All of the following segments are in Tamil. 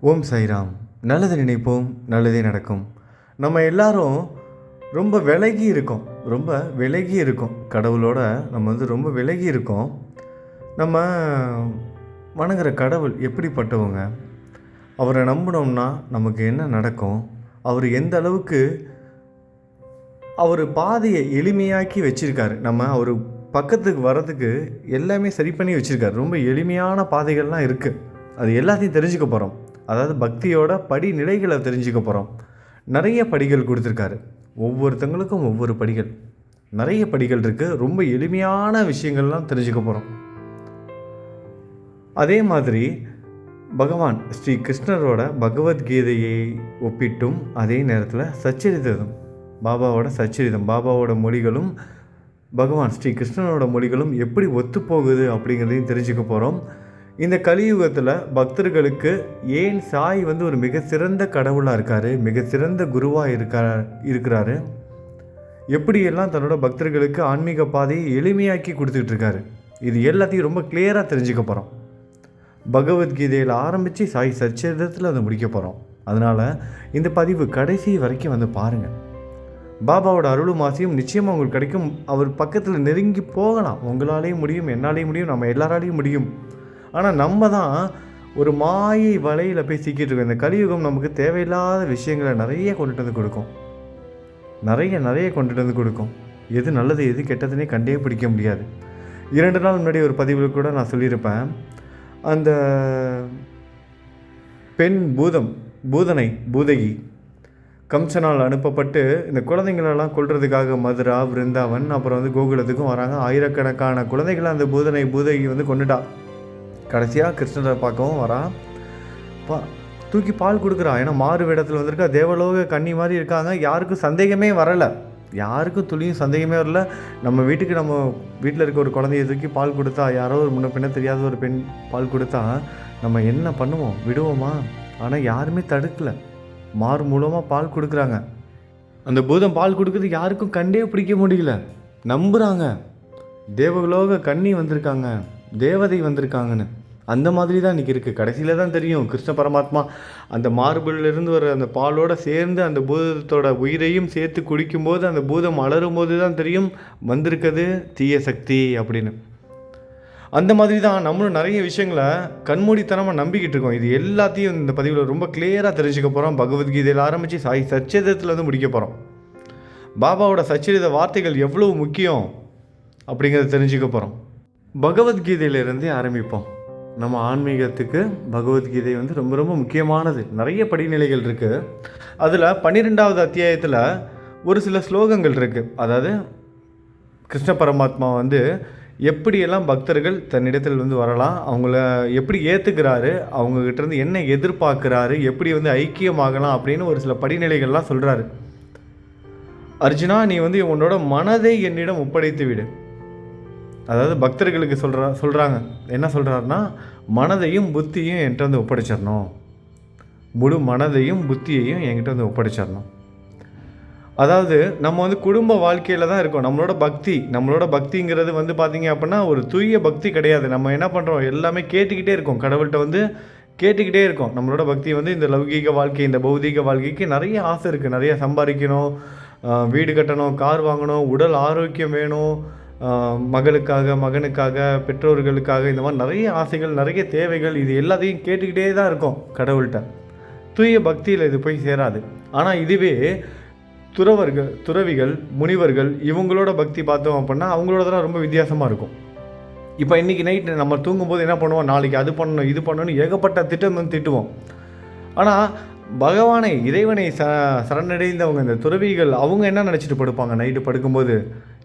ஓம் சைராம் நல்லது நினைப்போம் நல்லதே நடக்கும். நம்ம எல்லாரும் ரொம்ப விலகி இருக்கோம். ரொம்ப விலகி இருக்கோம். கடவுளோட நம்ம வந்து ரொம்ப விலகி இருக்கோம். நம்ம வணங்குற கடவுள் எப்படிப்பட்டவங்க? அவரை நம்பினோம்னா நமக்கு என்ன நடக்கும்? அவர் எந்த அளவுக்கு அவர் பாதையை எளிமையாக்கி வச்சுருக்காரு. நம்ம அவர் பக்கத்துக்கு வர்றதுக்கு எல்லாமே சரி பண்ணி வச்சுருக்காரு. ரொம்ப எளிமையான பாதைகள்லாம் இருக்குது அது எல்லாத்தையும் தெரிஞ்சுக்க போகிறோம் அதாவது பக்தியோட படிநிலைகளை தெரிஞ்சுக்க போகிறோம் நிறைய படிகள் கொடுத்துருக்காரு. ஒவ்வொருத்தங்களுக்கும் ஒவ்வொரு படிகள். நிறைய படிகள் இருக்குது ரொம்ப எளிமையான விஷயங்கள்லாம் தெரிஞ்சுக்க போகிறோம் அதே மாதிரி பகவான் ஸ்ரீ கிருஷ்ணரோட பகவத்கீதையை ஒப்பிட்டும் அதே நேரத்தில் சச்சரித்ததும் பாபாவோட சச்சரிதம் பாபாவோட மொழிகளும் பகவான் ஸ்ரீ கிருஷ்ணனோட மொழிகளும் எப்படி ஒத்துப்போகுது அப்படிங்கிறதையும் தெரிஞ்சுக்க போகிறோம் இந்த கலியுகத்தில் பக்தர்களுக்கு ஏன் சாய் வந்து ஒரு மிக சிறந்த கடவுளாக இருக்கார் மிக சிறந்த குருவாக இருக்கா இருக்கிறாரு? எப்படியெல்லாம் தன்னோட பக்தர்களுக்கு ஆன்மீக பாதையை எளிமையாக்கி கொடுத்துக்கிட்டு இருக்காரு? இது எல்லாத்தையும் ரொம்ப கிளியராக தெரிஞ்சுக்க போகிறோம் பகவத்கீதையில் ஆரம்பித்து சாய் சச்சரிதத்தில் அதை முடிக்க போகிறோம் அதனால் இந்த பதிவு கடைசி வரைக்கும் வந்து பாருங்கள் பாபாவோட அருளும் ஆசையும் நிச்சயமாக உங்களுக்கு கிடைக்கும். அவர் பக்கத்தில் நெருங்கி போகலாம். உங்களாலேயும் முடியும் என்னாலேயும் முடியும் நம்ம எல்லாராலையும் முடியும். ஆனால் நம்ம தான் ஒரு மாயை வலையில் போய் சிக்கிட்டு இருக்கோம். இந்த கலியுகம் நமக்கு தேவையில்லாத விஷயங்களை நிறைய கொண்டுட்டு வந்து கொடுக்கும். நிறைய நிறைய கொண்டுட்டு வந்து கொடுக்கும். எது நல்லது எது கெட்டதுன்னே கண்டே பிடிக்க முடியாது. இரண்டு நாள் முன்னாடி ஒரு பதிவில் கூட நான் சொல்லியிருப்பேன். அந்த பெண் பூதம் பூதனை பூதகி கம்சனால் அனுப்பப்பட்டு இந்த குழந்தைங்களெல்லாம் கொள்றதுக்காக மதுரா விருந்தாவன் அப்புறம் வந்து கோகுலத்துக்கும் வராங்க. ஆயிரக்கணக்கான குழந்தைகளை அந்த பூதனை பூதகி வந்து கொண்டுட்டா கடைசியாக கிருஷ்ணரை பார்க்கவும் வரான் பா தூக்கி பால் கொடுக்குறா. ஏன்னா மாறு வேடத்தில் வந்திருக்கா. தேவலோக கன்னி மாதிரி இருக்காங்க. யாருக்கும் சந்தேகமே வரலை. யாருக்கும் துளியும் சந்தேகமே வரல. நம்ம வீட்டுக்கு நம்ம வீட்டில் இருக்க ஒரு குழந்தைய தூக்கி பால் கொடுத்தா யாரோ ஒரு முன்ன பின்ன தெரியாத ஒரு பெண் பால் கொடுத்தா நம்ம என்ன பண்ணுவோம்? விடுவோமா? ஆனால் யாருமே தடுக்கலை. மாறு மூலமாக பால் கொடுக்குறாங்க. அந்த பூதம் பால் கொடுக்குறது யாருக்கும் கண்டே பிடிக்க முடியல. நம்புகிறாங்க தேவலோக கன்னி வந்திருக்காங்க. தேவதை வந்திருக்காங்கன்னு. அந்த மாதிரி தான் இன்றைக்கி இருக்குது கடைசியில் தான் தெரியும். கிருஷ்ண பரமாத்மா அந்த மார்பிளிலிருந்து வர அந்த பாலோடு சேர்ந்து அந்த பூதத்தோட உயிரையும் சேர்த்து குடிக்கும்போது அந்த பூதம் அலரும்போது தான் தெரியும். வந்திருக்கிறது தீய சக்தி அப்படின்னு. அந்த மாதிரி தான் நம்மளும் நிறைய விஷயங்களை கண்மூடித்தனமாக நம்பிக்கிட்டு இருக்கோம். இது எல்லாத்தையும் இந்த பதிவில் ரொம்ப கிளியராக தெரிஞ்சுக்க போகிறோம் பகவத்கீதையில் ஆரம்பித்து சாய் சச்சரிதத்தில் வந்து முடிக்க போகிறோம் பாபாவோட சச்சரித வார்த்தைகள் எவ்வளோ முக்கியம் அப்படிங்கிறத தெரிஞ்சுக்க போகிறோம் பகவத்கீதையிலிருந்தே ஆரம்பிப்போம். நம்ம ஆன்மீகத்துக்கு பகவத்கீதை வந்து ரொம்ப ரொம்ப முக்கியமானது. நிறைய படிநிலைகள் இருக்குது அதில் பன்னிரெண்டாவது அத்தியாயத்தில் ஒரு சில ஸ்லோகங்கள் இருக்குது அதாவது கிருஷ்ண பரமாத்மா வந்து எப்படியெல்லாம் பக்தர்கள் தன்னிடத்தில் வந்து வரலாம் அவங்கள எப்படி ஏற்றுக்கிறாரு அவங்கக்கிட்டேருந்து என்ன எதிர்பார்க்குறாரு எப்படி வந்து ஐக்கியமாகலாம் அப்படின்னு ஒரு சில படிநிலைகள்லாம் சொல்கிறாரு அர்ஜுனா நீ வந்து உன்னோட மனதை என்னிடம் ஒப்படைத்து விடு. அதாவது பக்தர்களுக்கு சொல்கிறா சொல்கிறாங்க என்ன சொல்கிறாருன்னா மனதையும் புத்தியும் என்கிட்ட வந்து ஒப்படைச்சிடணும். முழு மனதையும் புத்தியையும் என்கிட்ட வந்து ஒப்படைச்சிடணும். அதாவது நம்ம வந்து குடும்ப வாழ்க்கையில் தான் இருக்கோம். நம்மளோட பக்தி நம்மளோட பக்திங்கிறது வந்து பார்த்திங்க அப்படின்னா ஒரு தூய பக்தி கிடையாது. நம்ம என்ன பண்ணுறோம் எல்லாமே கேட்டுக்கிட்டே இருக்கோம். கடவுள்கிட்ட வந்து கேட்டுக்கிட்டே இருக்கோம். நம்மளோட பக்தி வந்து இந்த லௌகீக வாழ்க்கை இந்த பௌதீக வாழ்க்கைக்கு நிறைய ஆசை இருக்குது நிறைய சம்பாதிக்கணும் வீடு கட்டணும் கார் வாங்கணும் உடல் ஆரோக்கியம் வேணும் மகளுக்காக மகனுக்காக பெற்றோர்களுக்காக இந்த மாதிரி நிறைய ஆசைகள் நிறைய தேவைகள் இது எல்லாத்தையும் கேட்டுக்கிட்டே தான் இருக்கும் கடவுள்கிட்ட. தூய பக்தியில் இது போய் சேராது. ஆனால் இதுவே துறவர்கள் துறவிகள் முனிவர்கள் இவங்களோட பக்தி பார்த்தோம் அப்படின்னா அவங்களோட ரொம்ப வித்தியாசமாக இருக்கும். இப்போ இன்றைக்கி நைட்டு நம்ம தூங்கும்போது என்ன பண்ணுவோம்? நாளைக்கு அது பண்ணணும் இது பண்ணணும் ஏகப்பட்ட திட்டம் வந்து திட்டுவோம். ஆனால் பகவானை இறைவனை ச சரணடைந்தவங்க இந்த துறவிகள் அவங்க என்ன நினச்சிட்டு படுப்பாங்க? நைட்டு படுக்கும்போது?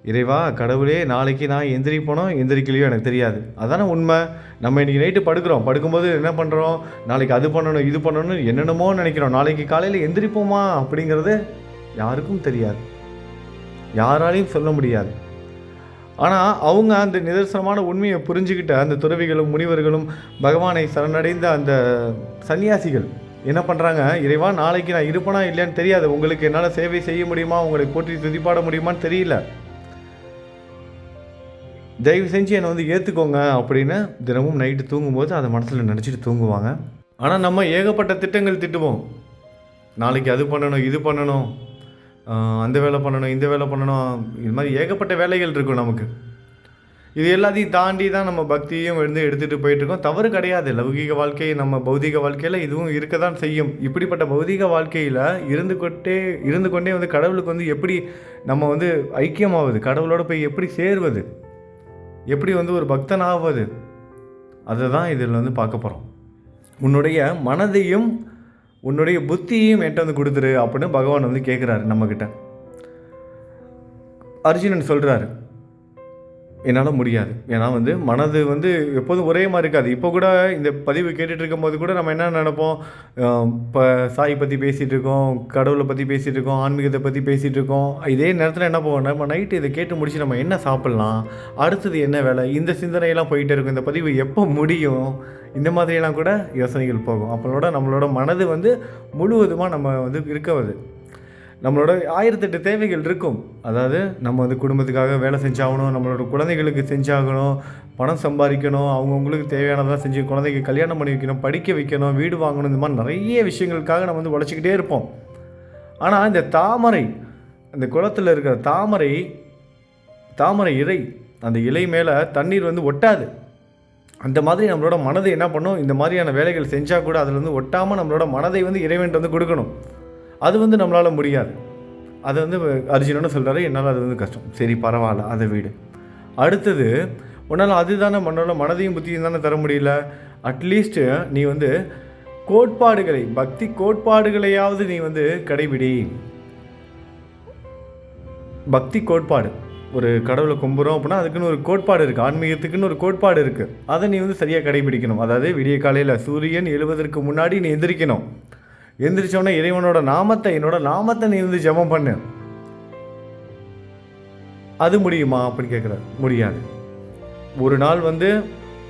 இறைவா கடவுளே நாளைக்கு நான் எந்திரிப்போனோ எந்திரிக்கலையோ எனக்கு தெரியாது. அதானே உண்மை. நம்ம இன்றைக்கி நைட்டு படுக்கிறோம். படுக்கும்போது என்ன பண்ணுறோம் நாளைக்கு அது பண்ணணும் இது பண்ணணும் என்னென்னமோ நினைக்கிறோம். நாளைக்கு காலையில் எந்திரிப்போமா அப்படிங்கிறது யாருக்கும் தெரியாது. யாராலையும் சொல்ல முடியாது. ஆனால் அவங்க அந்த நிதர்சனமான உண்மையை புரிஞ்சுக்கிட்ட அந்த துறவிகளும் முனிவர்களும் பகவானை சரணடைந்த அந்த சன்னியாசிகள் என்ன பண்ணுறாங்க இறைவா நாளைக்கு நான் இருப்பேனா இல்லையான்னு தெரியாது. உங்களுக்கு என்னால் சேவை செய்ய முடியுமா? உங்களை போற்றி துதிப்பாட முடியுமான்னு தெரியல. தயவு செஞ்சு என்னை வந்து ஏற்றுக்கோங்க அப்படின்னு தினமும் நைட்டு தூங்கும்போது அதை மனசில் நினச்சிட்டு தூங்குவாங்க. ஆனால் நம்ம ஏகப்பட்ட திட்டங்கள் திட்டுவோம். நாளைக்கு அது பண்ணணும் இது பண்ணணும் அந்த வேலை பண்ணணும் இந்த வேலை பண்ணணும். இது மாதிரி ஏகப்பட்ட வேலைகள் இருக்கும் நமக்கு. இது எல்லாத்தையும் தாண்டி தான் நம்ம பக்தியும் வந்து எடுத்துகிட்டு போயிட்டுருக்கோம் தவறு கிடையாது. லௌகீக வாழ்க்கை நம்ம பௌதிக வாழ்க்கையில் இதுவும் இருக்க தான் செய்யும். இப்படிப்பட்ட பௌதிக வாழ்க்கையில் இருந்து கொண்டே இருந்து கொண்டே வந்து கடவுளுக்கு வந்து எப்படி நம்ம வந்து ஐக்கியமாவது கடவுளோட போய் எப்படி சேருவது? எப்படி வந்து ஒரு பக்தன் ஆவது அதை தான் இதில் வந்து பார்க்க போகிறோம் உன்னுடைய மனதையும் உன்னுடைய புத்தியையும் என்கிட்ட வந்து கொடுத்துரு அப்படின்னு பகவான் வந்து கேட்குறாரு நம்மக்கிட்ட அர்ஜுனன் சொல்கிறாரு என்னால் முடியாது. ஏன்னா வந்து மனது வந்து எப்போதும் ஒரே மாதிரி இருக்காது. இப்போ கூட இந்த பதிவு கேட்டுட்டு இருக்கும்போது கூட நம்ம என்ன நினப்போம்? இப்போ சாய் பற்றி பேசிகிட்டு இருக்கோம் கடவுளை பற்றி பேசிகிட்டு இருக்கோம் ஆன்மீகத்தை பற்றி பேசிகிட்டு இருக்கோம். இதே நேரத்தில் என்ன போவோம் நம்ம நைட்டு இதை கேட்டு முடிச்சு நம்ம என்ன சாப்பிட்லாம்? அடுத்தது என்ன வேலை? இந்த சிந்தனையெல்லாம் போயிட்டே இருக்கும். இந்த பதிவு எப்போ முடியும்? இந்த மாதிரியெல்லாம் கூட யோசனைகள் போகும். அப்பளோட நம்மளோட மனது வந்து முழுவதுமாக நம்ம வந்து இருக்கவது நம்மளோட ஆயிரத்தெட்டு தேவைகள் இருக்கும். அதாவது நம்ம வந்து குடும்பத்துக்காக வேலை செஞ்சாகணும் நம்மளோட குழந்தைகளுக்கு செஞ்சாகணும் பணம் சம்பாதிக்கணும் அவங்கவுங்களுக்கு தேவையானதாக செஞ்சு குழந்தைக்கு கல்யாணம் பண்ணி வைக்கணும் படிக்க வைக்கணும் வீடு வாங்கணும் இந்த மாதிரி நிறைய விஷயங்களுக்காக நம்ம வந்து உழைச்சிக்கிட்டே இருப்போம். ஆனால் இந்த தாமரை அந்த குளத்தில் இருக்கிற தாமரை தாமரை இலை அந்த இலை மேலே தண்ணீர் வந்து ஒட்டாது. அந்த மாதிரி நம்மளோட மனதை என்ன பண்ணும்? இந்த மாதிரியான வேலைகள் செஞ்சால் கூட அதில் வந்து ஒட்டாமல் நம்மளோட மனதை வந்து இறைவன்ட்டு வந்து கொடுக்கணும். அது வந்து நம்மளால் முடியாது. அது வந்து அர்ஜுனன்னு சொல்கிறாரு என்னால் அது வந்து கஷ்டம். சரி பரவாயில்ல அதை வீடு. அடுத்தது உன்னால் அதுதானே மன்னோட மனதையும் புத்தியும் தானே தர முடியல? அட்லீஸ்ட்டு நீ வந்து கோட்பாடுகளை பக்தி கோட்பாடுகளையாவது நீ வந்து கடைபிடி. பக்தி கோட்பாடு. ஒரு கடவுளை கும்புறோம் அப்படின்னா அதுக்குன்னு ஒரு கோட்பாடு இருக்குது ஆன்மீகத்துக்குன்னு ஒரு கோட்பாடு இருக்குது அதை நீ வந்து சரியாக கடைபிடிக்கணும். அதாவது விடிய காலையில் சூரியன் எழுவதற்கு முன்னாடி நீ எந்திரிக்கணும். எந்திரிச்சோடனே இறைவனோட நாமத்தை என்னோட நாமத்தை நீ வந்து ஜெபம் பண்ணு. அது முடியுமா அப்படின்னு கேட்குறாரு. முடியாது. ஒரு நாள் வந்து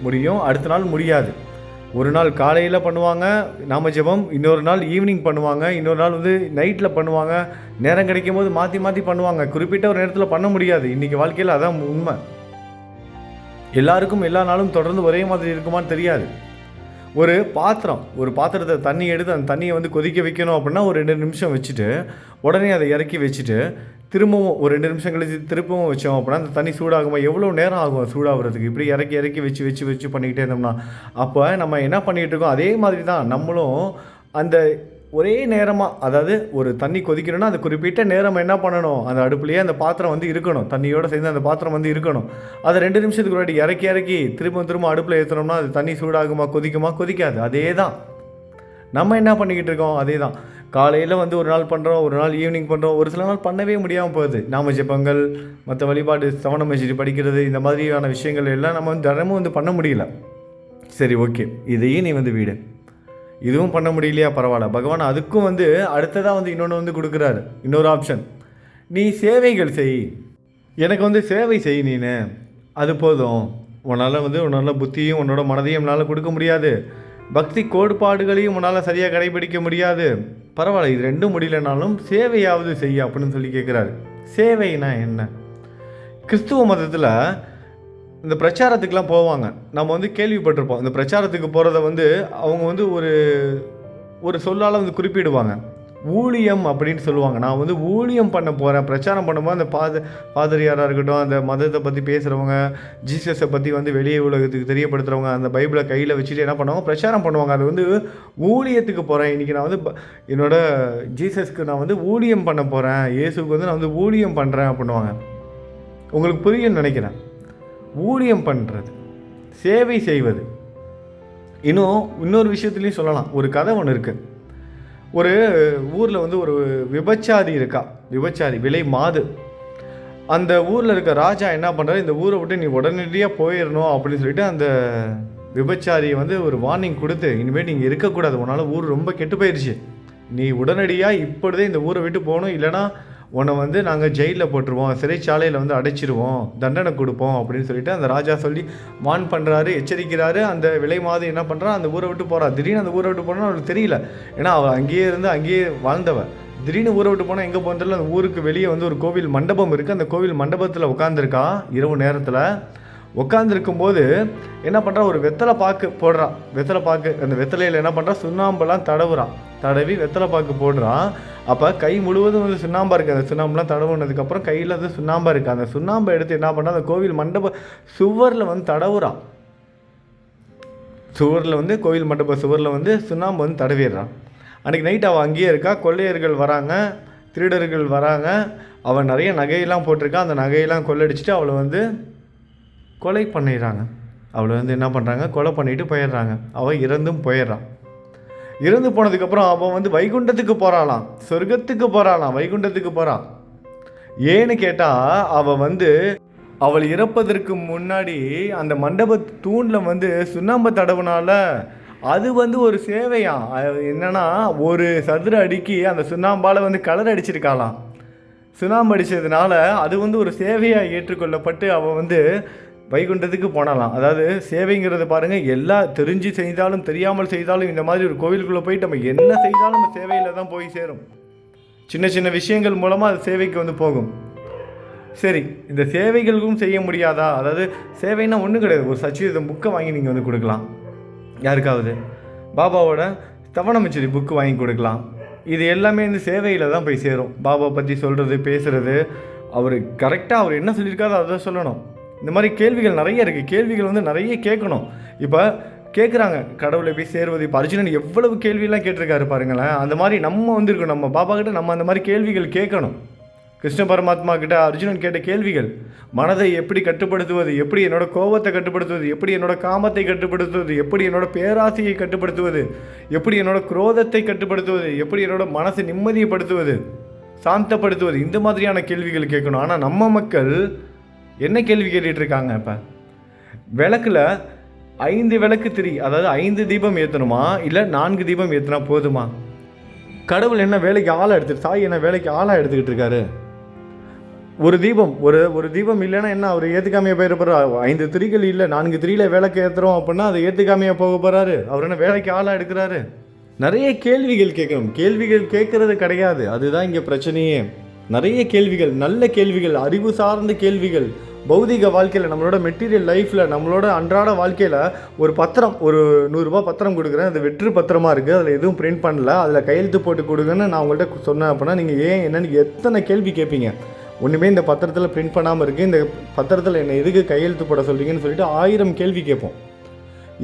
முடியும் அடுத்த நாள் முடியாது. ஒரு நாள் காலையில் பண்ணுவாங்க நாம ஜெபம் இன்னொரு நாள் ஈவினிங் பண்ணுவாங்க இன்னொரு நாள் வந்து நைட்டில் பண்ணுவாங்க நேரம் கிடைக்கும் போது மாற்றி மாற்றி பண்ணுவாங்க. குறிப்பிட்ட ஒரு நேரத்தில் பண்ண முடியாது. இன்றைக்கி வாழ்க்கையில் அதான் உண்மை. எல்லாருக்கும் எல்லா நாளும் தொடர்ந்து ஒரே மாதிரி இருக்குமான்னு தெரியாது. ஒரு பாத்திரம் ஒரு பாத்திரத்தை தண்ணி எடுத்து அந்த தண்ணியை வந்து கொதிக்க வைக்கணும் அப்படின்னா ஒரு ரெண்டு நிமிஷம் வச்சுட்டு உடனே அதை இறக்கி வச்சுட்டு திரும்பவும் ஒரு ரெண்டு நிமிஷம் கழிச்சு திரும்பவும் வச்சோம் அப்படின்னா அந்த தண்ணி சூடாகுமா? எவ்வளோ நேரம் ஆகும் சூடாகிறதுக்கு? இப்படி இறக்கி இறக்கி வச்சு வச்சு வச்சு பண்ணிக்கிட்டே இருந்தோம்னா அப்போ நம்ம என்ன பண்ணிகிட்டு இருக்கோம்? அதே மாதிரி தான் நம்மளும் அந்த ஒரே நேரமாக அதாவது ஒரு தண்ணி கொதிக்கணும்னா அந்த குறிப்பிட்ட நேரம் என்ன பண்ணணும்? அந்த அடுப்புலேயே அந்த பாத்திரம் வந்து இருக்கணும். தண்ணியோடு சேர்ந்து அந்த பாத்திரம் வந்து இருக்கணும். அதை ரெண்டு நிமிஷத்துக்கு முன்னாடி இறக்கி இறக்கி திரும்ப திரும்ப அடுப்பில் ஏற்றுனோம்னா அது தண்ணி சூடாகுமா கொதிக்குமா? கொதிக்காது. அதே தான் நம்ம என்ன பண்ணிக்கிட்டு இருக்கோம்? அதே தான் காலையில் வந்து ஒரு நாள் பண்ணுறோம் ஒரு நாள் ஈவினிங் பண்ணுறோம் ஒரு சில நாள் பண்ணவே முடியாமல் போகுது. நாம ஜெபங்கள் மற்ற வழிபாடு சவண மெசேஜ் படிக்கிறது இந்த மாதிரியான விஷயங்கள் எல்லாம் நம்ம வந்து தினமும் வந்து பண்ண முடியல. சரி ஓகே. இதையும் நீ வந்து வீடு. இதுவும் பண்ண முடியலையா? பரவாயில்ல. பகவான் அதுக்கும் வந்து அடுத்ததாக வந்து இன்னொன்று வந்து கொடுக்குறாரு. இன்னொரு ஆப்ஷன் நீ சேவைகள் செய். எனக்கு வந்து சேவை செய் நீனு. அது போதும். உன்னால் வந்து உன்னால் புத்தியும் உன்னோட மனதையும் உன்னால் கொடுக்க முடியாது. பக்தி கோட்பாடுகளையும் உன்னால் சரியாக கடைபிடிக்க முடியாது. பரவாயில்ல இது ரெண்டும் முடியலனாலும் சேவையாவது செய் அப்படின்னு சொல்லி கேட்குறாரு சேவைனா என்ன? கிறிஸ்துவ மதத்தில் இந்த பிரச்சாரத்துக்கெலாம் போவாங்க. நம்ம வந்து கேள்விப்பட்டிருப்போம். இந்த பிரச்சாரத்துக்கு போகிறத வந்து அவங்க வந்து ஒரு ஒரு சொல்லால் வந்து குறிப்பிடுவாங்க. ஊழியம் அப்படின்னு சொல்லுவாங்க. நான் வந்து ஊழியம் பண்ண போகிறேன் பிரச்சாரம் பண்ணும்போது அந்த பாத பாதிரியாராக இருக்கட்டும் அந்த மதத்தை பற்றி பேசுகிறவங்க ஜீசஸை பற்றி வந்து வெளியே உலகத்துக்கு தெரியப்படுத்துகிறவங்க அந்த பைபிளை கையில் வச்சுட்டு என்ன பண்ணுவாங்க? பிரச்சாரம் பண்ணுவாங்க. அது வந்து ஊழியத்துக்கு போகிறேன் இன்றைக்கி நான் வந்து என்னோடய என்னோட ஜீசஸ்க்கு நான் வந்து ஊழியம் பண்ண போகிறேன் இயேசுக்கு வந்து நான் வந்து ஊழியம் பண்ணுறேன் அப்படின்னுவாங்க. உங்களுக்கு புரியும்னு நினைக்கிறேன். ஊழியம் பண்ணுறது சேவை செய்வது. இன்னும் இன்னொரு விஷயத்துலையும் சொல்லலாம். ஒரு கதை ஒன்று இருக்குது ஒரு ஊரில் வந்து ஒரு விபச்சாரி இருக்கா? விபச்சாரி விலை மாது. அந்த ஊரில் இருக்க ராஜா என்ன பண்ணுறாரு இந்த ஊரை விட்டு நீ உடனடியாக போயிடணும் அப்படின்னு சொல்லிட்டு அந்த விபச்சாரியை வந்து ஒரு வார்னிங் கொடுத்து இனிமேல் நீங்கள் இருக்கக்கூடாது. உன்னால் ஊர் ரொம்ப கெட்டு போயிடுச்சு நீ உடனடியாக இப்பொழுதே இந்த ஊரை விட்டு போகணும். இல்லைனா உன்னை வந்து நாங்கள் ஜெயிலில் போட்டுருவோம் சிறைச்சாலையில் வந்து அடைச்சிருவோம் தண்டனை கொடுப்போம் அப்படின்னு சொல்லிட்டு அந்த ராஜா சொல்லி வான் பண்ணுறாரு எச்சரிக்கிறாரு. அந்த விலை மாது என்ன பண்ணுறான் அந்த ஊரை விட்டு போகிறா திடீர்னு அந்த ஊரை விட்டு போனால் அவளுக்கு தெரியல. ஏன்னா அவள் அங்கேயே இருந்து அங்கேயே வாழ்ந்தவ திடீர்னு ஊரை விட்டு போனால் எங்கே போகிறதுல அந்த ஊருக்கு வெளியே வந்து ஒரு கோவில் மண்டபம் இருக்குது அந்த கோவில் மண்டபத்தில் உட்காந்துருக்கா இரவு நேரத்தில். உட்காந்துருக்கும் போது என்ன பண்ணுறான் ஒரு வெத்தலை பாக்கு போடுறான் வெத்தலை பாக்கு அந்த வெத்தலையில் என்ன பண்ணுறான் சுண்ணாம்பெல்லாம் தடவுறான் தடவி வெத்தலை பாக்கு போடுறான். அப்போ கை முழுவதும் வந்து சுண்ணாம்பாக இருக்குது அந்த சுண்ணாம்புலாம் தடவுனதுக்கப்புறம் கையில் வந்து சுண்ணாம்பாக இருக்குது அந்த சுண்ணாம்பை எடுத்து என்ன பண்ணுறான் அந்த கோவில் மண்டப சுவரில் வந்து தடவுறான். சுவரில் வந்து கோவில் மண்டப சுவரில் வந்து சுண்ணாம்பு வந்து தடவிடுறான். அன்றைக்கி நைட் அவள் அங்கேயே இருக்கா. கொள்ளையர்கள் வராங்க. திருடர்கள் வராங்க. அவன் நிறைய நகையெல்லாம் போட்டிருக்கா அந்த நகையெல்லாம் கொள்ளடிச்சிட்டு அவளை வந்து கொலை பண்ணிடுறாங்க. அவளை வந்து என்ன பண்ணுறாங்க கொலை பண்ணிட்டு போயிடுறாங்க. அவள் இறந்தும் போயிடுறான். இறந்து போனதுக்கப்புறம் அவன் வந்து வைகுண்டத்துக்கு போகிறாளாம் சொர்க்கத்துக்கு போகிறாளாம் வைகுண்டத்துக்கு போகிறான் ஏன்னு கேட்டால் அவள் வந்து அவள் இறப்பதற்கு முன்னாடி அந்த மண்டப தூணில் வந்து சுண்ணாம்பு தடவுனால அது வந்து ஒரு சேவையாம் என்னென்னா ஒரு சதுர அடிக்கு அந்த சுண்ணாம்பால் வந்து கலர் அடிச்சிருக்காளாம். சுண்ணாம்பு அடித்ததுனால அது வந்து ஒரு சேவையாக ஏற்றுக்கொள்ளப்பட்டு அவள் வந்து வைகுண்டத்துக்கு போனாலாம். அதாவது சேவைங்கிறது பாருங்கள் எல்லா தெரிஞ்சு செய்தாலும் தெரியாமல் செய்தாலும் இந்த மாதிரி ஒரு கோவிலுக்குள்ளே போயிட்டு நம்ம என்ன செய்தாலும் நம்ம சேவையில் தான் போய் சேரும். சின்ன சின்ன விஷயங்கள் மூலமாக அது சேவைக்கு வந்து போகும். சரி இந்த சேவைகளுக்கும் செய்ய முடியாதா? அதாவது சேவைன்னா ஒன்றும் கிடையாது. ஒரு சச்சித புக்கை வாங்கி நீங்கள் வந்து கொடுக்கலாம். யாருக்காவது? பாபாவோட தவணமிச்சரி புக்கு வாங்கி கொடுக்கலாம். இது எல்லாமே இந்த சேவையில் தான் போய் சேரும். பாபா பற்றி சொல்கிறது பேசுகிறது அவர் கரெக்டாக அவர் என்ன சொல்லியிருக்காரோ அதை சொல்லணும். இந்த மாதிரி கேள்விகள் நிறைய இருக்குது கேள்விகள் வந்து நிறைய கேட்கணும். இப்போ கேட்குறாங்க கடவுளை போய் சேர்வது இப்போ அர்ஜுனன் எவ்வளவு கேள்வியெல்லாம் கேட்டிருக்காரு பாருங்களேன். அந்த மாதிரி நம்ம வந்திருக்கோம் நம்ம பாபா கிட்ட நம்ம அந்த மாதிரி கேள்விகள் கேட்கணும். கிருஷ்ண பரமாத்மா கிட்ட அர்ஜுனன் கேட்ட கேள்விகள் மனதை எப்படி கட்டுப்படுத்துவது எப்படி என்னோட கோபத்தை கட்டுப்படுத்துவது எப்படி என்னோட காமத்தை கட்டுப்படுத்துவது எப்படி என்னோட பேராசையை கட்டுப்படுத்துவது எப்படி என்னோட குரோதத்தை கட்டுப்படுத்துவது எப்படி என்னோட மனசை நிம்மதியப்படுத்துவது சாந்தப்படுத்துவது இந்த மாதிரியான கேள்விகள் கேட்கணும். ஆனால் நம்ம மக்கள் என்ன கேள்வி கேட்டுட்டு இருக்காங்க இப்போ? விளக்கில் ஐந்து விளக்கு திரி அதாவது ஐந்து தீபம் ஏற்றணுமா இல்லை நான்கு தீபம் ஏற்றினா போதுமா? கடவுள் என்ன வேலைக்கு ஆளாக எடுத்துட்டு சாய் என்ன வேலைக்கு ஆளாக எடுத்துக்கிட்டு இருக்காரு ஒரு தீபம் ஒரு ஒரு தீபம் இல்லைன்னா என்ன அவர் ஏற்றுக்காமையே போயிட போகிறார் ஐந்து திரிகள் இல்லை நான்கு திரியில் விளக்கு ஏற்றுறோம் அப்படின்னா அதை ஏற்றுக்காமையே போக போகிறாரு அவர் என்ன வேலைக்கு ஆளாக எடுக்கிறாரு? நிறைய கேள்விகள் கேட்கணும். கேள்விகள் கேட்குறது கிடையாது. அதுதான் இங்கே பிரச்சனையே. நிறைய கேள்விகள் நல்ல கேள்விகள் அறிவு சார்ந்த கேள்விகள் பௌதிக வாழ்க்கையில் நம்மளோட மெட்டீரியல் லைஃப்பில் நம்மளோட அன்றாட வாழ்க்கையில் ஒரு பத்திரம் ஒரு நூறுரூபா பத்திரம் கொடுக்குறேன். அது வெற்று பத்திரமா இருக்குது அதில் எதுவும் பிரிண்ட் பண்ணல. அதில் கையெழுத்து போட்டு கொடுங்கன்னு நான் உங்கள்கிட்ட சொன்னேன் அப்படின்னா நீங்கள் ஏன் என்னென்னு எத்தனை கேள்வி கேட்பீங்க ஒன்றுமே இந்த பத்திரத்தில் பிரிண்ட் பண்ணாமல் இருக்குது இந்த பத்திரத்தில் என்னை எதுக்கு கையெழுத்து போட சொல்கிறீங்கன்னு சொல்லிட்டு ஆயிரம் கேள்வி கேட்போம்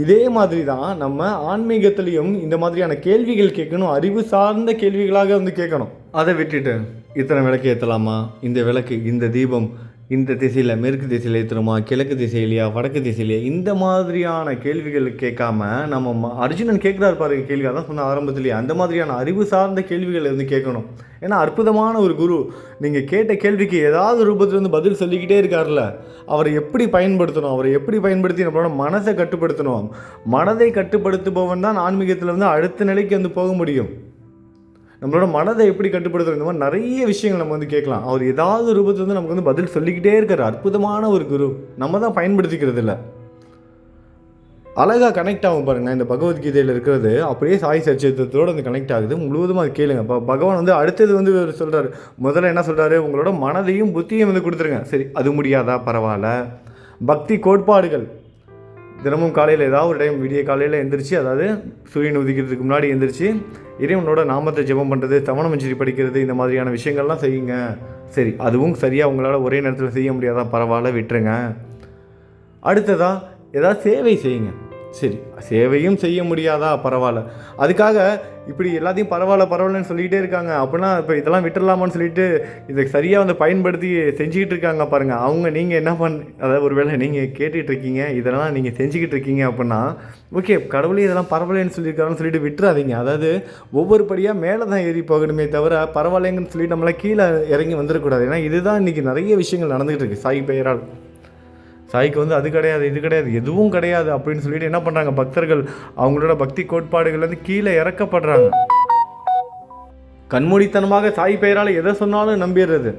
இதே மாதிரி தான் நம்ம ஆன்மீகத்திலையும் இந்த மாதிரியான கேள்விகள் கேட்கணும். அறிவு சார்ந்த கேள்விகளாக வந்து கேட்கணும். அதை விட்டுட்டு இத்தனை விளக்கு ஏற்றலாமா இந்த விளக்கு இந்த தீபம் இந்த திசையில் மேற்கு திசையில் ஏற்றணுமா கிழக்கு திசையிலையா வடக்கு திசையிலையா? இந்த மாதிரியான கேள்விகள் கேட்காம நம்ம அர்ஜுனன் கேட்குறாரு பாருங்க கேள்வி அதான் சொன்ன ஆரம்பத்துலேயே. அந்த மாதிரியான அறிவு சார்ந்த கேள்விகளை வந்து கேட்கணும். ஏன்னா அற்புதமான ஒரு குரு நீங்கள் கேட்ட கேள்விக்கு ஏதாவது ரூபத்தில் வந்து பதில் சொல்லிக்கிட்டே இருக்கார்ல அவரை எப்படி பயன்படுத்தணும்? அவரை எப்படி பயன்படுத்தி நம்மளோட மனசை கட்டுப்படுத்தணும்? மனதை கட்டுப்படுத்துபவன் தான் ஆன்மீகத்தில் வந்து அடுத்த நிலைக்கு வந்து போக முடியும். நம்மளோட மனதை எப்படி கட்டுப்படுத்துறது? இந்த மாதிரி நிறைய விஷயங்கள் நம்ம வந்து கேட்கலாம். அவர் ஏதாவது ரூபத்தில் வந்து நமக்கு வந்து பதில் சொல்லிக்கிட்டே இருக்கார். அற்புதமான ஒரு குரு. நம்ம தான் பயன்படுத்திக்கிறது இல்லை. அழகாக கனெக்ட் ஆகும் பாருங்க. இந்த பகவத்கீதையில் இருக்கிறது. அப்படியே சாய் சச்சியத்தோடு வந்து கனெக்ட் ஆகுது. முழுவதும் அது கேளுங்க. இப்போ பகவான் வந்து அடுத்தது வந்து இவர் சொல்கிறாரு முதல்ல என்ன சொல்கிறாரு உங்களோட மனதையும் புத்தியும் வந்து கொடுத்துருங்க. சரி அது முடியாதா? பரவாயில்ல. பக்தி கோட்பாடுகள். தினமும் காலையில் ஏதாவது ஒரு டைம் விடிய காலையில் எந்திரிச்சு அதாவது சூரியன் உதிக்கிறதுக்கு முன்னாடி எந்திரிச்சு இறைவனோட நாமத்தை ஜெபம் பண்ணுறது தவணமஞ்சரி படிக்கிறது இந்த மாதிரியான விஷயங்கள்லாம் செய்யுங்க. சரி அதுவும் சரியாக உங்களால் ஒரே நேரத்தில் செய்ய முடியாதா? பரவாயில்ல விட்டுருங்க. அடுத்ததாக ஏதாவது சேவை செய்யுங்க. சரி சேவையும் செய்ய முடியாதா? பரவாயில்ல. அதுக்காக இப்படி எல்லாத்தையும் பரவாயில்ல பரவாயில்லன்னு சொல்லிகிட்டே இருக்காங்க. அப்படின்னா இப்போ இதெல்லாம் விட்டுடலாமான்னு சொல்லிட்டு இதை சரியாக வந்து பயன்படுத்தி செஞ்சுக்கிட்டு இருக்காங்க பாருங்கள் அவங்க நீங்கள் என்ன பண் அதாவது ஒரு வேளை நீங்கள் கேட்டுட்டு இருக்கீங்க இதெல்லாம் நீங்கள் செஞ்சுக்கிட்டு இருக்கீங்க அப்படின்னா ஓகே கடவுளே இதெல்லாம் பரவாயில்லன்னு சொல்லியிருக்காங்கன்னு சொல்லிட்டு விட்டுறாதீங்க. அதாவது ஒவ்வொரு படியாக மேலே தான் ஏறி போகணுமே தவிர பரவாயில்லைங்கன்னு சொல்லி நம்மளை கீழே இறங்கி வந்துடக்கூடாது. ஏன்னா இதுதான் இன்றைக்கி நிறைய விஷயங்கள் நடந்துகிட்டு இருக்குது சாய் பெயரால். சாய்க்கு வந்து அது கிடையாது இது கிடையாது எதுவும் கிடையாது அப்படின்னு சொல்லிட்டு என்ன பண்ணுறாங்க பக்தர்கள் அவங்களோட பக்தி கோட்பாடுகள்லேருந்து கீழே இறக்கப்படுறாங்க. கண்மூடித்தனமாக சாய் பெயரால் எதை சொன்னாலும் நம்பிடுறது.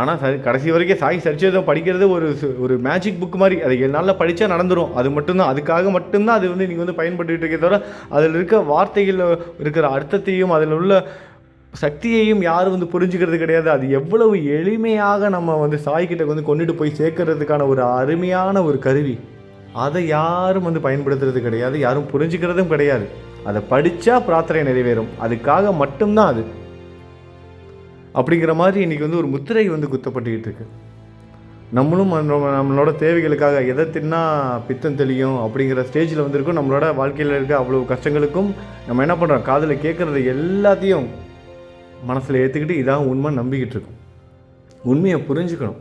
ஆனால் சரி கடைசி வரைக்கும் சாய் சரிச்சதை படிக்கிறது ஒரு ஒரு மேஜிக் புக் மாதிரி. அதை ஏழு நாளில் படித்தா நடந்துடும் அது மட்டும்தான் அதுக்காக மட்டும்தான் அது வந்து நீங்கள் வந்து பயன்பட்டுக்கிட்டு இருக்கே தவிர அதில் இருக்க வார்த்தைகளில் இருக்கிற அர்த்தத்தையும் அதில் உள்ள சக்தியையும் யாரும் வந்து புரிஞ்சுக்கிறது கிடையாது. அது எவ்வளவு எளிமையாக நம்ம வந்து சாய்கிட்ட வந்து கொண்டுட்டு போய் சேர்க்கறதுக்கான ஒரு அருமையான ஒரு கருவி. அதை யாரும் வந்து பயன்படுத்துறது கிடையாது. யாரும் புரிஞ்சுக்கிறதும் கிடையாது. அதை படித்தா பிரார்த்தனை நிறைவேறும். அதுக்காக மட்டும்தான் அது. அப்படிங்கிற மாதிரி இன்றைக்கி வந்து ஒரு முத்திரை வந்து குத்தப்பட்டுக்கிட்டு இருக்கு. நம்மளும் நம்மளோட தேவைகளுக்காக எதை தின்னா பித்தம் தெளியும் அப்படிங்கிற ஸ்டேஜில் வந்திருக்கோம். நம்மளோட வாழ்க்கையில் இருக்க அவ்வளோ கஷ்டங்களுக்கும் நம்ம என்ன பண்ணுறோம் காதில் கேட்குறது எல்லாத்தையும் மனசில் ஏற்றுக்கிட்டு இதான் உண்மை நம்பிக்கிட்டு இருக்கோம். உண்மையை புரிஞ்சுக்கணும்.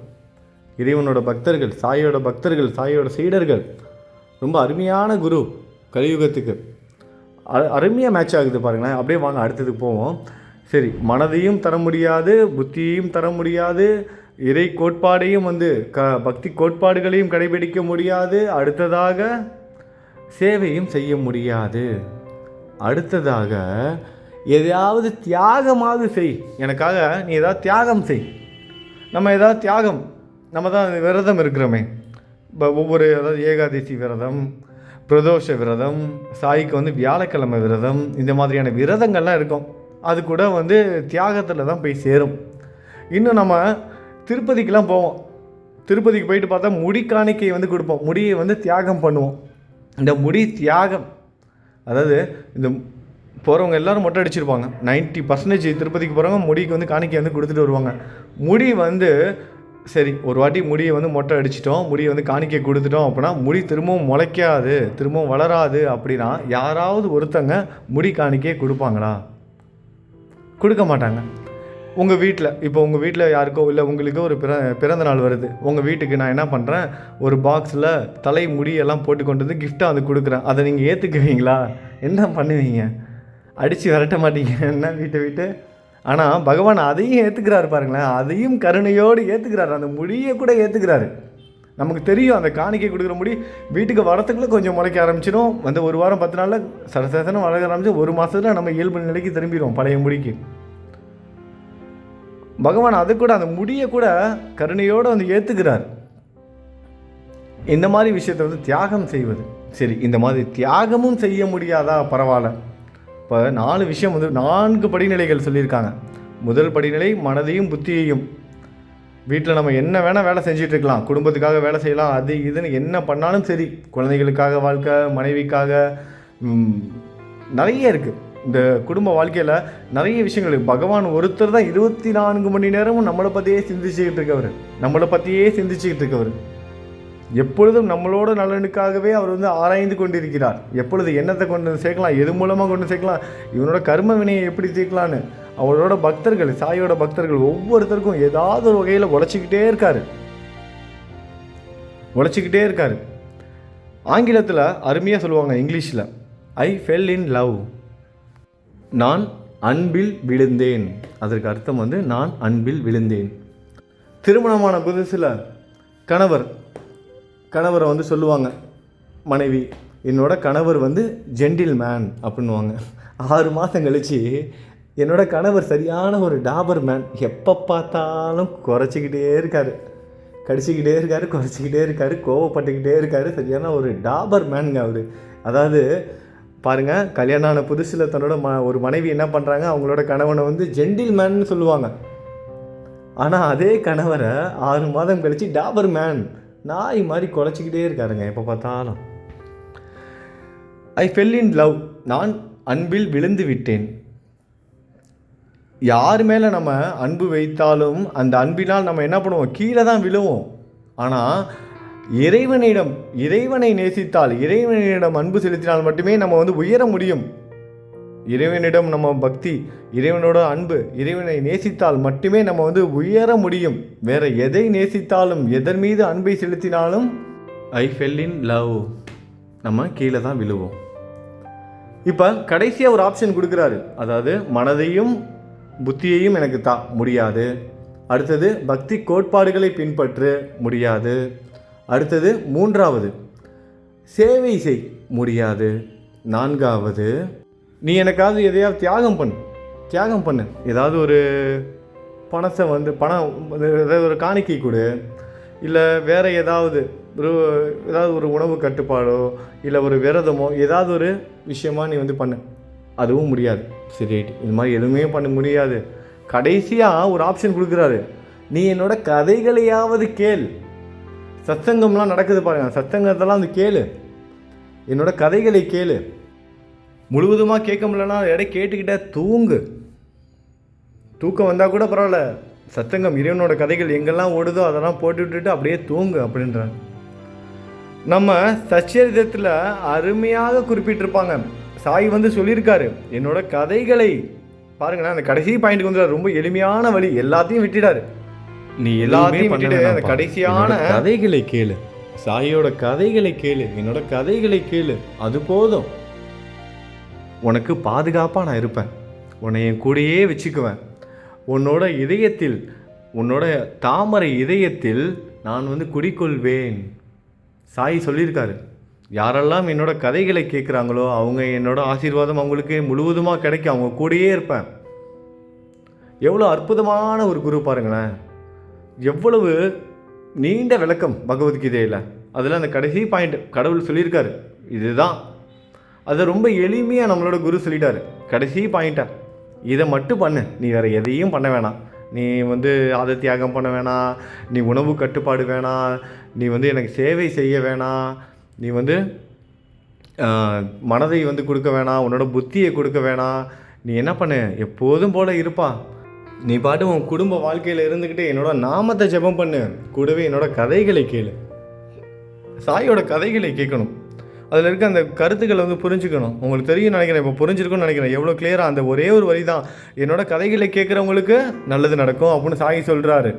இறைவனோட பக்தர்கள் சாயோட பக்தர்கள் சாயோட சீடர்கள் ரொம்ப அருமையான குரு கலியுகத்துக்கு. அ- அருமையாக மேட்ச் ஆகுது பாருங்களேன். அப்படியே வாங்க அடுத்ததுக்கு போவோம். சரி மனதையும் தர முடியாது புத்தியையும் தர முடியாது இறை கோட்பாடையும் வந்து க பக்தி கோட்பாடுகளையும் கடைபிடிக்க முடியாது அடுத்ததாக சேவையும் செய்ய முடியாது. அடுத்ததாக எதையாவது தியாகமாவது செய். எனக்காக நீ ஏதாவது தியாகம் செய். நம்ம ஏதாவது தியாகம் நம்ம தான் விரதம் இருக்கிறோமே. இப்போ ஒவ்வொரு அதாவது ஏகாதசி விரதம் பிரதோஷ விரதம் சாய்க்கு வந்து வியாழக்கிழமை விரதம் இந்த மாதிரியான விரதங்கள்லாம் இருக்கும். அது கூட வந்து தியாகத்தில் தான் போய் சேரும். இன்னும் நம்ம திருப்பதிக்கெலாம் போவோம். திருப்பதிக்கு போயிட்டு பார்த்தா முடி காணிக்கை வந்து கொடுப்போம். முடியை வந்து தியாகம் பண்ணுவோம். இந்த முடி தியாகம் அதாவது இந்த போகிறவங்க எல்லாரும் மொட்டை அடிச்சிருப்பாங்க. 90% பர்சன்டேஜ் திருப்பதிக்கு போகிறவங்க முடிக்கு வந்து காணிக்கை வந்து கொடுத்துட்டு வருவாங்க. முடி வந்து சரி ஒரு வாட்டி முடியை வந்து மொட்டை அடிச்சிட்டோம் முடியை வந்து காணிக்கை கொடுத்துட்டோம் அப்படின்னா முடி திரும்பவும் முளைக்காது திரும்பவும் வளராது அப்படின்னா யாராவது ஒருத்தங்க முடி காணிக்கையை கொடுப்பாங்களா? கொடுக்க மாட்டாங்க. உங்கள் வீட்டில் இப்போ உங்கள் வீட்டில் யாருக்கோ இல்லை உங்களுக்கு ஒரு பிற பிறந்த நாள் வருது. உங்கள் வீட்டுக்கு நான் என்ன பண்ணுறேன் ஒரு பாக்ஸில் தலை முடியெல்லாம் போட்டு கொண்டு வந்து கிஃப்டாக அது கொடுக்குறேன். அதை நீங்கள் ஏற்றுக்குவீங்களா என்ன பண்ணுவீங்க? அடித்து விரட்ட மாட்டீங்கன்னா வீட்டை விட்டு? ஆனால் பகவான் அதையும் ஏற்றுக்கிறாரு பாருங்களேன். அதையும் கருணையோடு ஏற்றுக்கிறாரு அந்த முடியை கூட ஏற்றுக்கிறாரு நமக்கு தெரியும் அந்த காணிக்கை கொடுக்குற முடி வீட்டுக்கு வரத்துக்குள்ளே கொஞ்சம் முளைக்க ஆரம்பிச்சிடும். வந்து ஒரு வாரம் பத்து நாளில் சரசரசனம் வளர ஆரம்பிச்சு ஒரு மாதத்தில் நம்ம இயல்பு நிலைக்கு திரும்பிடுவோம் பழைய முடிக்கு. பகவான் அது கூட அந்த முடியை கூட கருணையோடு வந்து ஏற்றுக்கிறார் இந்த மாதிரி விஷயத்தை வந்து தியாகம் செய்வது. சரி இந்த மாதிரி தியாகமும் செய்ய முடியாதா? பரவாயில்ல. இப்போ நாலு விஷயம் வந்து நான்கு படிநிலைகள் சொல்லியிருக்காங்க. முதல் படிநிலை மனதையும் புத்தியையும். வீட்டில் நம்ம என்ன வேணால் வேலை செஞ்சுட்டு இருக்கலாம். குடும்பத்துக்காக வேலை செய்யலாம். அது இதுன்னு என்ன பண்ணாலும் சரி. குழந்தைகளுக்காக வாழ்க்கை மனைவிக்காக நிறைய இருக்குது இந்த குடும்ப வாழ்க்கையில் நிறைய விஷயங்கள் பகவான் ஒருத்தர் தான் இருபத்தி நான்கு மணி நேரமும் நம்மளை பற்றியே சிந்திச்சுக்கிட்டு இருக்கவர். நம்மளை பற்றியே சிந்திச்சுக்கிட்டு இருக்கவர். எப்பொழுதும் நம்மளோட நலனுக்காகவே அவர் வந்து ஆராய்ந்து கொண்டிருக்கிறார். எப்பொழுது என்னத்தை கொண்டு வந்து சேர்க்கலாம் எது மூலமாக கொண்டு சேர்க்கலாம் இவனோட கர்ம வினையை எப்படி தீர்க்கலான்னு அவரோட பக்தர்கள் சாயோட பக்தர்கள் ஒவ்வொருத்தருக்கும் ஏதாவது ஒரு வகையில் உழைச்சிக்கிட்டே இருக்கார். உழைச்சிக்கிட்டே இருக்கார். ஆங்கிலத்தில் அருமையாக சொல்லுவாங்க இங்கிலீஷில் ஐ ஃபெல் இன் லவ் நான் அன்பில் விழுந்தேன். அதற்கு அர்த்தம் வந்து நான் அன்பில் விழுந்தேன். திருமணமான புதுசில் கணவர் கணவரை வந்து சொல்லுவாங்க மனைவி என்னோட கணவர் வந்து ஜென்டில் மேன் அப்படின்னுவாங்க ஆறு மாதம் கழித்து என்னோட கணவர் சரியான ஒரு டாபர் மேன். எப்போ பார்த்தாலும் குறைச்சிக்கிட்டே இருக்கார். கடிச்சிக்கிட்டே இருக்கார் குறைச்சிக்கிட்டே இருக்கார் கோவப்பட்டுக்கிட்டே இருக்கார். சரியான ஒரு டாபர் மேனுங்க அவர். அதாவது பாருங்க கல்யாணம் ஆன புதுசில் தன்னோட ம ஒரு மனைவி என்ன பண்ணுறாங்க அவங்களோட கணவனை வந்து ஜென்டில் மேன்னு சொல்லுவாங்க. ஆனால் அதே கணவரை ஆறு மாதம் கழித்து டாபர் மேன் நாய் மாதிரி குலைச்சிக்கிட்டே இருக்காருங்க எப்போ பார்த்தாலும். ஐ ஃபெல் இன் லவ் நான் அன்பில் விழுந்து விட்டேன். யார் மேலே நம்ம அன்பு வைத்தாலும் அந்த அன்பினால் நம்ம என்ன பண்ணுவோம்? கீழே தான் விழுவோம். ஆனால் இறைவனிடம் இறைவனை நேசித்தால் இறைவனிடம் அன்பு செலுத்தினால் மட்டுமே நம்ம வந்து உயர முடியும். இறைவனிடம் நம்ம பக்தி இறைவனோட அன்பு இறைவனை நேசித்தால் மட்டுமே நம்ம வந்து உயர முடியும். வேற எதை நேசித்தாலும் எதன் மீது அன்பை செலுத்தினாலும்? ஐ ஃபெல் இன் லவ் நம்ம கீழே தான் விழுவோம். இப்போ கடைசியாக ஒரு ஆப்ஷன் கொடுக்குறாரு. அதாவது மனதையும் புத்தியையும் எனக்கு தா முடியாது. அடுத்தது பக்தி கோட்பாடுகளை பின்பற்று முடியாது. அடுத்தது மூன்றாவது சேவை செய் முடியாது. நான்காவது நீ எனக்காவது எதையாவது தியாகம் பண்ணு. தியாகம் பண்ணு. ஏதாவது ஒரு பணத்தை வந்து பணம் வந்து ஏதாவது ஒரு காணிக்கை கொடு. இல்லை வேறு ஏதாவது ஒரு ஏதாவது ஒரு உணவு கட்டுப்பாடோ இல்லை ஒரு விரதமோ ஏதாவது ஒரு விஷயமா நீ வந்து பண்ணு. அதுவும் முடியாது. சரி ரைட். இது மாதிரி எதுவுமே பண்ண முடியாது. கடைசியாக ஒரு ஆப்ஷன் கொடுக்குறாரு. நீ என்னோட கதைகளையாவது கேள். சத்சங்கம்லாம் நடக்குது பாருங்க. சத்சங்கத்தெல்லாம் வந்து கேளு. என்னோட கதைகளை கேளு. முழுவதுமாக கேட்க முடியலன்னா எடை கேட்டுக்கிட்டே தூங்கு. தூக்கம் வந்தால் கூட பரவாயில்ல. சத்தங்கம் இறைவனோட கதைகள் எங்கெல்லாம் ஓடுதோ அதெல்லாம் போட்டு விட்டுட்டு அப்படியே தூங்கு அப்படின்றாங்க. நம்ம சச்சரிதத்தில் அருமையாக குறிப்பிட்டிருப்பாங்க. சாய் வந்து சொல்லியிருக்காரு என்னோட கதைகளை பாருங்களேன் அந்த கடைசி பாயிண்ட்டுக்கு வந்து ரொம்ப எளிமையான வழி எல்லாத்தையும் விட்டுடாரு நீ எல்லாத்தையும் விட்டுட்டு அந்த கடைசியான கதைகளை கேளு. சாயோட கதைகளை கேளு. என்னோட கதைகளை கேளு. அது போதும். உனக்கு பாதுகாப்பாக நான் இருப்பேன். உன்னை என் கூடயே வச்சுக்குவேன். உன்னோட இதயத்தில் உன்னோட தாமரை இதயத்தில் நான் வந்து குடிக்கொள்வேன் சாய் சொல்லியிருக்காரு. யாரெல்லாம் என்னோட கதைகளை கேட்குறாங்களோ அவங்க என்னோட ஆசீர்வாதம் அவங்களுக்கு முழுவதுமாக கிடைக்கும். அவங்க கூடயே இருப்பேன். எவ்வளோ அற்புதமான ஒரு குரு பாருங்களேன். எவ்வளவு நீண்ட விளக்கம் பகவத்கீதையில். அதில் அந்த கடைசி பாயிண்ட் கடவுள் சொல்லியிருக்காரு. இதுதான். அதை ரொம்ப எளிமையாக நம்மளோட குரு சொல்லிட்டாரு. கடைசி பாயிண்ட்டாக இதை மட்டும் பண்ணு. நீ வேறு எதையும் பண்ண வேணாம். நீ வந்து அதை தியாகம் பண்ண வேணாம். நீ உணவு கட்டுப்பாடு வேணாம். நீ வந்து எனக்கு சேவை செய்ய வேணாம். நீ வந்து மனதை வந்து கொடுக்க வேணாம். உன்னோட புத்தியை கொடுக்க வேணாம். நீ என்ன பண்ணு? எப்போதும் போல் இருப்பா. நீ பாட்டு உன் குடும்ப வாழ்க்கையில் இருந்துக்கிட்டு என்னோட நாமத்தை ஜெபம் பண்ணு. கூடவே என்னோட கதைகளை கேளு. சாயோட கதைகளை கேட்கணும். அதில் இருக்க அந்த கருத்துக்களை வந்து புரிஞ்சுக்கணும். உங்களுக்கு தெரியும் நினைக்கிறேன். இப்போ புரிஞ்சிருக்கும்னு நினைக்கிறேன். எவ்வளோ கிளியராக அந்த ஒரே ஒரு வரி தான் என்னோட கதைகளை கேட்குறவங்களுக்கு நல்லது நடக்கும் அப்படின்னு சாகி சொல்கிறாரு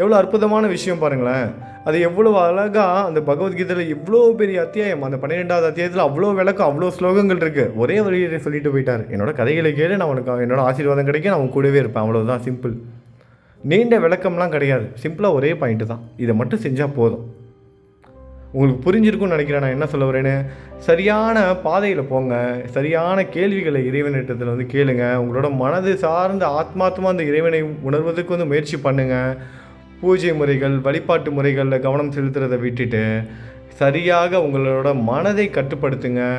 எவ்வளோ அற்புதமான விஷயம் பாருங்களேன். அது எவ்வளோ அழகாக அந்த பகவத்கீதையில் இவ்வளோ பெரிய அத்தியாயம். அந்த பன்னிரெண்டாவது அத்தியாயத்தில் அவ்வளோ விளக்கம் அவ்வளோ ஸ்லோகங்கள் இருக்குது ஒரே வழியை சொல்லிட்டு போயிட்டார். என்னோட கதைகளை கேளு. நான் உனக்கு என்னோட ஆசீர்வாதம் கிடைக்கும். நான் உன் கூடவே இருப்பேன். அவ்வளோதான் சிம்பிள் நீண்ட விளக்கம்லாம் கிடையாது. சிம்பிளாக ஒரே பாயிண்ட்டு தான். இதை மட்டும் செஞ்சால் போதும். உங்களுக்கு புரிஞ்சிருக்கும்னு நினைக்கிறேன். நான் என்ன சொல்ல வரேன்னு சரியான பாதையில் போங்க. சரியான கேள்விகளை இறைவனிட்டத்தில் வந்து கேளுங்க. உங்களோட மனது சார்ந்த ஆத்மாத்மா அந்த இறைவனை உணர்வதற்கு வந்து முயற்சி பண்ணுங்கள் பூஜை முறைகள் வழிபாட்டு முறைகளில் கவனம் செலுத்துறதை விட்டுட்டு சரியாக உங்களோட மனதை கட்டுப்படுத்துங்க.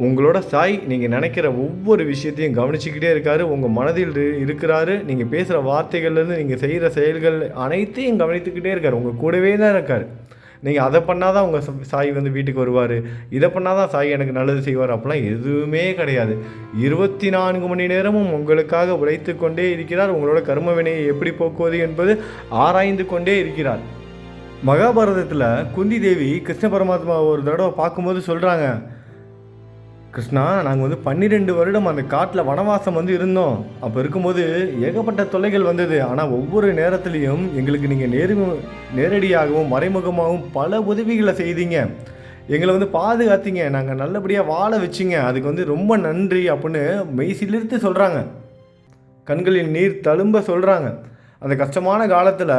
உங்களோட சாய் நீங்கள் நினைக்கிற ஒவ்வொரு விஷயத்தையும் கவனிச்சுக்கிட்டே இருக்காரு. உங்கள் மனதில் இரு- இருக்கிறாரு. நீங்கள் பேசுகிற வார்த்தைகள்லேருந்து நீங்கள் செய்கிற செயல்கள் அனைத்தையும் கவனித்துக்கிட்டே இருக்கார். உங்கள் கூடவே தான் இருக்கார். நீங்கள் அதை பண்ணால் தான் உங்கள் சாய் வந்து வீட்டுக்கு வருவார். இதை பண்ணால் தான் சாய் எனக்கு நல்லது செய்வார். அப்படிலாம் எதுவுமே கிடையாது. இருபத்தி நான்கு மணி நேரமும் உங்களுக்காக உழைத்து கொண்டே இருக்கிறார். உங்களோட கர்ம வினையை எப்படி போக்குவது என்பது ஆராய்ந்து கொண்டே இருக்கிறார். மகாபாரதத்தில் குந்தி தேவி கிருஷ்ண பரமாத்மா ஒரு தடவை பார்க்கும்போது சொல்கிறாங்க கிருஷ்ணா நாங்கள் வந்து பன்னிரெண்டு வருடம் அந்த காட்டில் வனவாசம் வந்து இருந்தோம். அப்போ இருக்கும்போது ஏகப்பட்ட தொல்லைகள் வந்தது. ஆனால் ஒவ்வொரு நேரத்துலையும் எங்களுக்கு நீங்கள் நேரு நேரடியாகவும் மறைமுகமாகவும் பல உதவிகளை செய்தீங்க. எங்களை வந்து பாதுகாத்தீங்க. நாங்கள் நல்லபடியாக வாழ வச்சிங்க. அதுக்கு வந்து ரொம்ப நன்றி அப்படின்னு மெய்சிலிருத்து சொல்கிறாங்க கண்களில் நீர் தழும்ப சொல்கிறாங்க அந்த கஷ்டமான காலத்தில்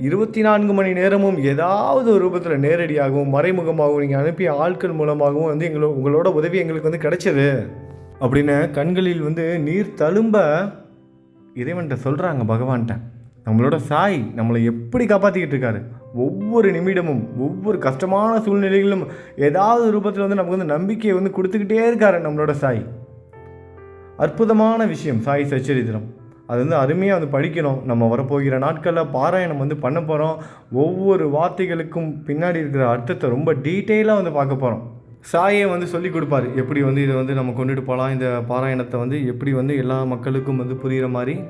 இருபத்தி நான்கு மணி நேரமும் ஏதாவது ஒரு ரூபத்தில் நேரடியாகவும் மறைமுகமாகவும் நீங்கள் அனுப்பிய ஆட்கள் மூலமாகவும் வந்து எங்களோ உங்களோட உதவி எங்களுக்கு வந்து கிடைச்சது. அப்படின்னு கண்களில் வந்து நீர் தழும்ப இறைவன்கிட்ட சொல்கிறாங்க பகவான்கிட்ட நம்மளோட சாய் நம்மளை எப்படி காப்பாற்றிக்கிட்டு இருக்காரு? ஒவ்வொரு நிமிடமும் ஒவ்வொரு கஷ்டமான சூழ்நிலைகளிலும் ஏதாவது ரூபத்தில் வந்து நமக்கு வந்து நம்பிக்கையை வந்து கொடுத்துக்கிட்டே இருக்காரு நம்மளோட சாய். அற்புதமான விஷயம் சாய் சச்சரித்திரம். அது வந்து அருமையாக வந்து படிக்கணும். நம்ம வரப்போகிற நாட்களில் பாராயணம் வந்து பண்ண போகிறோம் ஒவ்வொரு வார்த்தைகளுக்கும் பின்னாடி இருக்கிற அர்த்தத்தை ரொம்ப டீட்டெயிலாக வந்து பார்க்க போகிறோம் சாயே வந்து சொல்லி கொடுப்பாரு. எப்படி வந்து இதை வந்து நம்ம கொண்டுட்டு போகலாம் இந்த பாராயணத்தை வந்து எப்படி வந்து எல்லா மக்களுக்கும் வந்து புரிகிற மாதிரி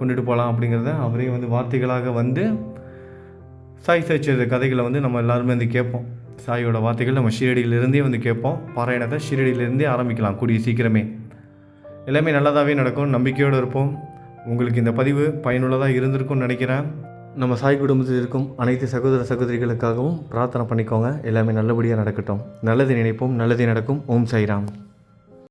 கொண்டுட்டு போகலாம் அப்படிங்கிறத அவரே வந்து வார்த்தைகளாக வந்து சாய் சச்சரித்த கதைகளை வந்து நம்ம எல்லாருமே வந்து கேட்போம். சாயோட வார்த்தைகள் நம்ம ஷீரடியிலிருந்தே வந்து கேட்போம். பாராயணத்தை ஷீரடியிலிருந்தே ஆரம்பிக்கலாம். கூடிய சீக்கிரமே. எல்லாமே நல்லதாகவே நடக்கும். நம்பிக்கையோடு இருப்போம். உங்களுக்கு இந்த பதிவு பயனுள்ளதாக இருந்திருக்கும்னு நினைக்கிறேன். நம்ம சாய் குடும்பத்தில் இருக்கும் அனைத்து சகோதர சகோதரிகளுக்காகவும் பிரார்த்தனை பண்ணிக்கோங்க. எல்லாமே நல்லபடியாக நடக்கட்டும். நல்லது நினைப்போம். நல்லதே நடக்கும். ஓம் சாய்ராம்.